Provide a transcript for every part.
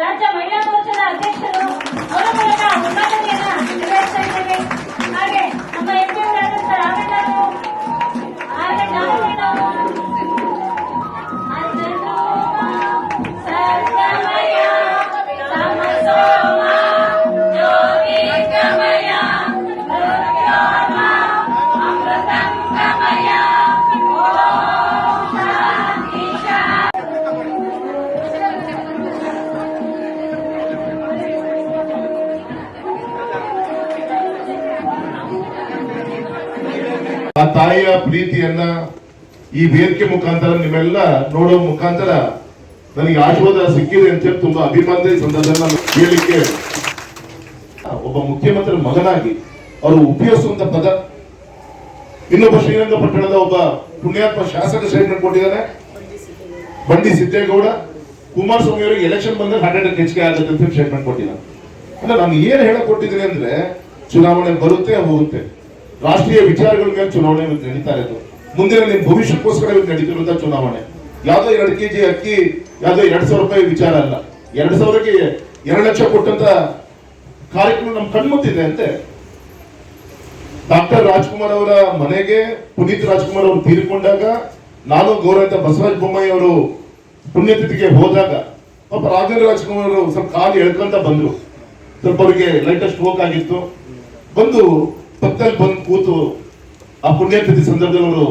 Gracias. ಆ ತಾಯಿಯ ಪ್ರೀತಿಯನ್ನ ಈ ವೇದಿಕೆ ಮುಖಾಂತರ ನಿಮ್ಮೆಲ್ಲ ನೋಡೋ ಮುಖಾಂತರ ನನಗೆ ಆಶೀರ್ವಾದ ಸಿಕ್ಕಿದೆ ಅಂತ ಹೇಳಿ ತುಂಬಾ ಅಭಿಮಾನದ ಸಂದರ್ಭದಲ್ಲಿ ಹೇಳಲಿಕ್ಕೆ ಒಬ್ಬ ಮುಖ್ಯಮಂತ್ರಿ ಮಗನಾಗಿ ಅವರು ಉಪಯೋಗಿಸುವಂತ ಪದ. ಇನ್ನೊಬ್ಬ ಶ್ರೀರಂಗಪಟ್ಟಣದ ಒಬ್ಬ ಪುಣ್ಯಾತ್ಮ ಶಾಸಕ ಸ್ಟೇಟ್ಮೆಂಟ್ ಕೊಟ್ಟಿದ್ದಾನೆ. ಬಂಡಿ ಸಿದ್ದೇಗೌಡ, ಕುಮಾರಸ್ವಾಮಿ ಅವರಿಗೆ ಎಲೆಕ್ಷನ್ ಬಂದಾಗ ಹಂಡ್ರೆಡ್ ಹೆಚ್ಚಿಗೆ ಆಗುತ್ತೆ ಅಂತ ಸ್ಟೇಟ್ಮೆಂಟ್ ಕೊಟ್ಟಿದ್ದಾನೆ. ಅಂದ್ರೆ ನಾನು ಏನ್ ಹೇಳಕ್ ಕೊಟ್ಟಿದ್ದೀನಿ ಅಂದ್ರೆ, ಚುನಾವಣೆ ಬರುತ್ತೆ, ಹೋಗುತ್ತೆ. ರಾಷ್ಟ್ರೀಯ ವಿಚಾರಗಳ ಮೇಲೆ ಚುನಾವಣೆ ನಡೀತಾ ಇರೋದು ಮುಂದಿನ ನಿಮ್ಮ ಭವಿಷ್ಯಕ್ಕೋಸ್ಕರ ಇವತ್ತು ನಡೀತಿರುವಂತಹ ಚುನಾವಣೆ. ಯಾವುದೋ ಎರಡು ಕೆ ಜಿ ಅಕ್ಕಿ, ಯಾವುದೋ ಎರಡು ಸಾವಿರ ರೂಪಾಯಿ ವಿಚಾರ ಅಲ್ಲ. ಎರಡ್ ಸಾವಿರಕ್ಕೆ ಎರಡು ಲಕ್ಷ ಕೊಟ್ಟಂತ ಕಾರ್ಯಕ್ರಮ ನಮ್ ಕಣ್ಮುತ್ತಿದೆ ಅಂತೆ. ಡಾಕ್ಟರ್ ರಾಜ್ಕುಮಾರ್ ಅವರ ಮನೆಗೆ ಪುನೀತ್ ರಾಜ್ಕುಮಾರ್ ಅವರು ತೀರಿಕೊಂಡಾಗ, ನಾನು ಗೌರವಿತ ಬಸವರಾಜ ಬೊಮ್ಮಾಯಿ ಅವರು ಪುಣ್ಯತಿಥಿಗೆ ಹೋದಾಗ, ಪಾಪ ರಾಘವೇಂದ್ರ ರಾಜ್ಕುಮಾರ್ ಅವರು ಸ್ವಲ್ಪ ಕಾಲು ಎಳ್ಕೊಂತ ಬಂದ್ರು. ಸ್ವಲ್ಪ ಅವರಿಗೆ ಲೈಟೆಸ್ಟ್ ಸ್ಟ್ರೋಕ್ ಆಗಿತ್ತು ಬಂದು ಪಕ್ಕದಲ್ಲಿ ಬಂದು ಕೂತು ಆ ಪುಣ್ಯತಿಥಿ ಸಂದರ್ಭದಲ್ಲಿ ಅವರು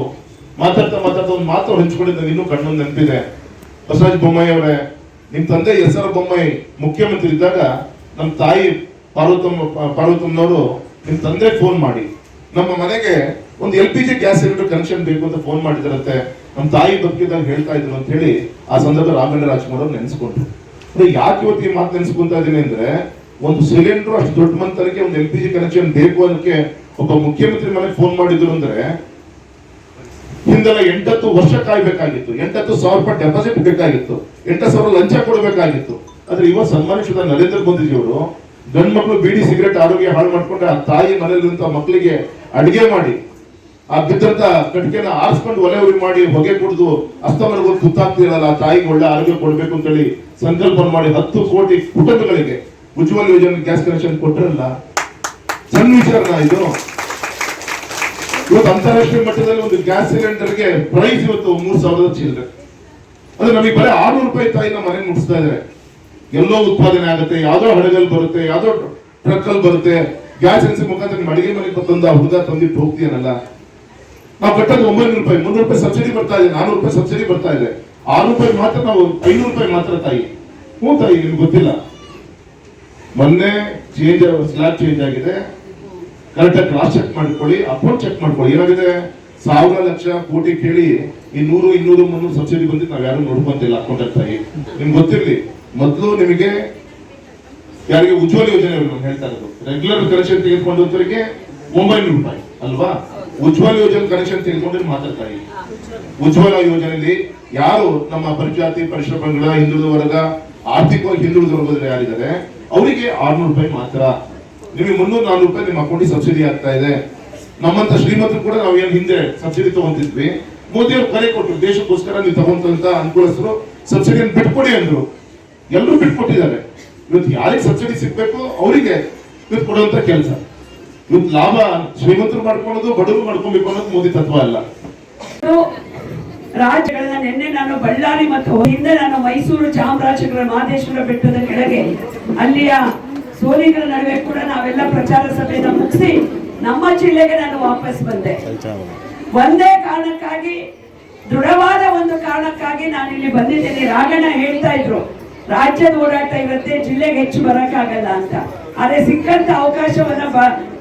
ಮಾತಾಡ್ತಾ ಮಾತಾಡ್ತಾ ಒಂದು ಮಾತು ಹಂಚ್ಕೊಂಡಿದ್ದ ಇನ್ನೂ ಕಣ್ಣು ನೆನಪಿದೆ. ಬಸವರಾಜ ಬೊಮ್ಮಾಯಿ ಅವರೇ ನಿಮ್ಮ ತಂದೆ ಎಸ್ ಆರ್ ಬೊಮ್ಮಾಯಿ ಮುಖ್ಯಮಂತ್ರಿ ಇದ್ದಾಗ ನಮ್ಮ ತಾಯಿ ಪಾರ್ವತಮ್ಮ, ಪಾರ್ವತಮ್ಮನವರು ನಿಮ್ಮ ತಂದೆ ಫೋನ್ ಮಾಡಿ. ನಮ್ಮ ಮನೆಗೆ ಒಂದು L P G gas cylinder connection ಬೇಕು ಅಂತ ಫೋನ್ ಮಾಡಿದ್ರಂತೆ ನಮ್ಮ ತಾಯಿ ಬದುಕಿದಾಗ ಹೇಳ್ತಾ ಇದ್ರು ಅಂತ ಹೇಳಿ ಆ ಸಂದರ್ಭ ರಾಘವೇಂದ್ರ ರಾಜ್ಕುಮಾರ್ ಅವ್ರು ನೆನೆಸ್ಕೊಂಡ್ರು. ಯಾಕೆ ಇವತ್ತು ಈ ಮಾತು ನೆನೆಸ್ಕೊಂತ ಇದ್ದೀನಿ ಅಂದ್ರೆ ಒಂದು ಸಿಲಿಂಡರ್ ಅಷ್ಟು ದೊಡ್ಡ ಮಂತರಕ್ಕೆ ಒಂದು ಎಲ್ ಪಿ ಜಿ ಕನೆಕ್ಷನ್ ಬೇಕು ಅದಕ್ಕೆ ಒಬ್ಬ ಮುಖ್ಯಮಂತ್ರಿ ಮನೆಗೆ ಫೋನ್ ಮಾಡಿದ್ರು ಅಂದ್ರೆ ಹಿಂದೆಲ್ಲ ಎಂಟತ್ತು ವರ್ಷ ಕಾಯ್ಬೇಕಾಗಿತ್ತು. ಎಂಟತ್ತು ಸಾವಿರ ರೂಪಾಯಿ ಡೆಪಾಸಿಟ್ ಬೇಕಾಗಿತ್ತು. ಎಂಟು ಸಾವಿರ ಲಂಚ ಕೊಡಬೇಕಾಗಿತ್ತು. ಆದ್ರೆ ಇವತ್ತು ಸನ್ಮಾನಿಸಿದ ನರೇಂದ್ರ ಮೋದಿಜಿ ಅವರು ಗಂಡ್ ಮಕ್ಕಳು ಬೀಡಿ ಸಿಗರೆಟ್ ಆರೋಗ್ಯ ಹಾಳು ಮಾಡ್ಕೊಂಡ್ರೆ ಆ ತಾಯಿ ಮನೆಯಲ್ಲಿರುವಂತ ಮಕ್ಕಳಿಗೆ ಅಡಿಗೆ ಮಾಡಿ, ಆ ಬಿದ್ದಂತ ಕಟ್ಟಿಗೆನ ಆರಿಸ್ಕೊಂಡು ಒಲೆ ಉರಿ ಮಾಡಿ ಹೊಗೆ ಕುಡಿದು ಅಸ್ತಮನಗಳು ತುತ್ತಾಗ್ತಿರಲ್ಲ ಆ ತಾಯಿಗೆ ಒಳ್ಳೆ ಆರೋಗ್ಯ ಕೊಡ್ಬೇಕು ಅಂತೇಳಿ ಸಂಕಲ್ಪ ಮಾಡಿ ಹತ್ತು ಕೋಟಿ ಕುಟುಂಬಗಳಿಗೆ ಉಜ್ವಲ ಯೋಜನೆ ಗ್ಯಾಸ್ ಕನೆಕ್ಷನ್ ಕೊಟ್ಟರಲ್ಲ ಸಣ್ಣ ವಿಚಾರನ ಇದು? ಇವತ್ತು ಅಂತಾರಾಷ್ಟ್ರೀಯ ಮಟ್ಟದಲ್ಲಿ ಒಂದು ಗ್ಯಾಸ್ ಸಿಲಿಂಡರ್ಗೆ ಪ್ರೈಸ್ ಇವತ್ತು ಮೂರ್ ಸಾವಿರದ ಚಿಲ್ಲರೆ. ಅದು ನಮಗೆ ಬರೀ ಆರ್ನೂರು ರೂಪಾಯಿ ತಾಯಿನ ಮನೆ ಮುಟ್ಟಿಸ್ತಾ ಇದ್ದಾರೆ ಎಲ್ಲೋ ಉತ್ಪಾದನೆ ಆಗುತ್ತೆ, ಯಾವ್ದೋ ಹಡಗಲ್ಲಿ ಬರುತ್ತೆ, ಯಾವ್ದೋ ಟ್ರಕ್ ಅಲ್ಲಿ ಬರುತ್ತೆ. ಗ್ಯಾಸ್ ಎನ್ಸಿ ಮುಖಾಂತರ ನಿಮ್ಮ ಅಡಿಗೆ ಮನೆಗೆ ತಂದ ಹುಡುಗ ತಂದಿಟ್ಟು ಹೋಗ್ತೀಯನಲ್ಲ? ನಾವು ಕಟ್ಟೋದು ಒಂಬೈನೂರು ರೂಪಾಯಿ, ಮುನ್ನೂರು ರೂಪಾಯಿ ಸಬ್ಸಿಡಿ ಬರ್ತಾ ಇದೆ, ನಾನೂರು ರೂಪಾಯಿ ಸಬ್ಸಿಡಿ ಬರ್ತಾ ಇದೆ. ಆರು ರೂಪಾಯಿ ಮಾತ್ರ, ನಾವು ಐನೂರು ರೂಪಾಯಿ ಮಾತ್ರ ತಾಯಿ. ಹ್ಞೂ ತಾಯಿ, ನಿಮ್ಗೆ ಗೊತ್ತಿಲ್ಲ. ಮೊನ್ನೆ ಚೇಂಜ್ ಸ್ಲಾಬ್ ಚೇಂಜ್ ಆಗಿದೆ. ಕರೆಕ್ಟ್ ಕ್ರಾಸ್ ಚೆಕ್ ಮಾಡ್ಕೊಳ್ಳಿ ಅಕೌಂಟ್ ಚೆಕ್ ಮಾಡ್ಕೊಳ್ಳಿ. ಏನಾಗಿದೆ? ಸಾವಿರ ಲಕ್ಷ ಕೋಟಿ ಕೇಳಿ ಈ ನೂರು, ಇನ್ನೂರು, ಮುನ್ನೂರು ಸಬ್ಸಿಡಿ ಬಂದು ನಾವು ಯಾರು ನೋಡ್ಕೊಂತಿಲ್ಲ ಅಕೌಂಟ್ ತಾಯಿ ನಿಮ್ಗೆ ಗೊತ್ತಿರ್ಲಿ, ಮೊದಲು ನಿಮಗೆ ಯಾರಿಗೆ ಉಜ್ವಲ ಯೋಜನೆ ನಾನು ಹೇಳ್ತಾ ಇರೋದು. ರೆಗ್ಯುಲರ್ ಕನೆಕ್ಷನ್ ತೆಗೆದುಕೊಂಡವರಿಗೆ ಒಂಬೈನೂರು ರೂಪಾಯಿ, ಅಲ್ವಾ? ಉಜ್ವಲ ಯೋಜನೆ ಕನೆಕ್ಷನ್ ತೆಗೆದುಕೊಂಡ್ರೆ ಮಾತ್ರ ತಾಯಿ ಉಜ್ವಲ ಯೋಜನೆಯಲ್ಲಿ ಯಾರು ನಮ್ಮ ಪರಿಜಾತಿ, ಪರಿಶ್ರಮಗಳ ಹಿಂದುಳಿದ ವರ್ಗ, ಆರ್ಥಿಕವಾಗಿ ಹಿಂದುಳಿದ ವರ್ಗದಲ್ಲಿ ಯಾರಿದ್ದಾರೆ? ಅವರಿಗೆ ಆರ್ನೂರು ರೂಪಾಯಿ ಮಾತ್ರ. ನಿಮಗೆ ಮುನ್ನೂರ ನಾನೂರು ರೂಪಾಯಿ ನಿಮ್ಮ ಅಕೌಂಟಿಗೆ ಸಬ್ಸಿಡಿ ಆಗ್ತಾ ಇದೆ. ನಮ್ಮಂತ ಶ್ರೀಮಂತರು ಕೂಡ ನಾವು ಏನ್ ಹಿಂದೆ ಸಬ್ಸಿಡಿ ತಗೊಂತಿದ್ವಿ. ಮೋದಿ ಅವರು ಕರೆ ಕೊಟ್ಟರು ದೇಶಕ್ಕೋಸ್ಕರ ನೀವು ತಗೊಂತ ಅನುಕೂಲಸ್ಥರು ಸಬ್ಸಿಡಿಯನ್ನು ಬಿಟ್ಕೊಡಿ ಅಂದ್ರು. ಎಲ್ಲರೂ ಬಿಟ್ಕೊಟ್ಟಿದ್ದಾರೆ. ಇವತ್ತು ಯಾರಿಗೆ ಸಬ್ಸಿಡಿ ಸಿಗ್ಬೇಕು? ಅವರಿಗೆ ಇವತ್ತು ಕೊಡುವಂತ ಕೆಲಸ. ಇವತ್ತು ಲಾಭ ಶ್ರೀಮಂತರು ಮಾಡ್ಕೊಳ್ಳೋದು, ಬಡವರು ಮಾಡ್ಕೊಬೇಕು ಅನ್ನೋದು ಮೋದಿ ತತ್ವ ಅಲ್ಲ. ರಾಜ್ಯಗಳನ್ನ ನಿನ್ನೆ ನಾನು ಬಳ್ಳಾರಿ ಮತ್ತು ಹಿಂದೆ ನಾನು ಮೈಸೂರು ಚಾಮರಾಜನಗರ ಮಹದೇಶ್ವರ ಬೆಟ್ಟದ ಕೆಳಗೆ ಅಲ್ಲಿಯ ಸೋಲಿಗರ ನಡುವೆ ಕೂಡ ನಾವೆಲ್ಲ ಪ್ರಚಾರ ಸಭೆಯನ್ನು ಮುಗಿಸಿ ನಮ್ಮ ಜಿಲ್ಲೆಗೆ ನಾನು ವಾಪಸ್ ಬಂದೆ. ಒಂದೇ ಕಾರಣಕ್ಕಾಗಿ, ದೃಢವಾದ ಒಂದು ಕಾರಣಕ್ಕಾಗಿ ನಾನು ಇಲ್ಲಿ ಬಂದಿದ್ದೇನೆ. ರಾಗಣ್ಣ ಹೇಳ್ತಾ ಇದ್ರು, ರಾಜ್ಯದ ಓಡಾಟ ಇರುತ್ತೆ ಜಿಲ್ಲೆಗೆ ಹೆಚ್ಚು ಬರೋಕ್ಕಾಗಲ್ಲ ಅಂತ. ಆದ್ರೆ ಸಿಕ್ಕಂತ ಅವಕಾಶವನ್ನ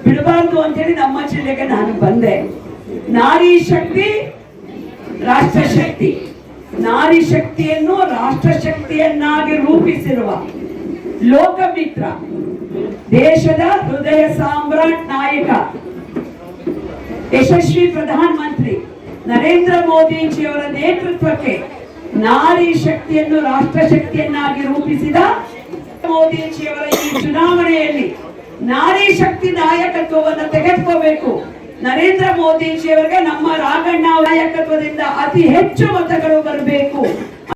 ಬಿಡಬಾರ್ದು ಅಂತೇಳಿ ನಮ್ಮ ಜಿಲ್ಲೆಗೆ ನಾನು ಬಂದೆ. ನಾರಿ ಶಕ್ತಿ, ರಾಷ್ಟ್ರ ಶಕ್ತಿ. ನಾರಿ ಶಕ್ತಿಯನ್ನು ರಾಷ್ಟ್ರ ಶಕ್ತಿಯನ್ನಾಗಿ ರೂಪಿಸಿರುವ ಲೋಕಮಿತ್ರ, ದೇಶದ ಹೃದಯ ಸಾಮ್ರಾಟ್ ನಾಯಕ, ಯಶಸ್ವಿ ಪ್ರಧಾನ ಮಂತ್ರಿ ನರೇಂದ್ರ ಮೋದಿಜಿಯವರ ನೇತೃತ್ವಕ್ಕೆ ನಾರಿ ಶಕ್ತಿಯನ್ನು, ರಾಷ್ಟ್ರ ಶಕ್ತಿಯನ್ನಾಗಿ ರೂಪಿಸಿದ ಮೋದಿಜಿಯವರ ಈ ಚುನಾವಣೆಯಲ್ಲಿ ನಾರಿ ಶಕ್ತಿ ನಾಯಕತ್ವವನ್ನು ತೆಗೆದುಕೋಬೇಕು. ನರೇಂದ್ರ ಮೋದಿಜಿಯವರಿಗೆ ನಮ್ಮ ರಾಗಣ್ಣ ನಾಯಕತ್ವದಿಂದ ಅತಿ ಹೆಚ್ಚು ಮತಗಳು ಬರಬೇಕು.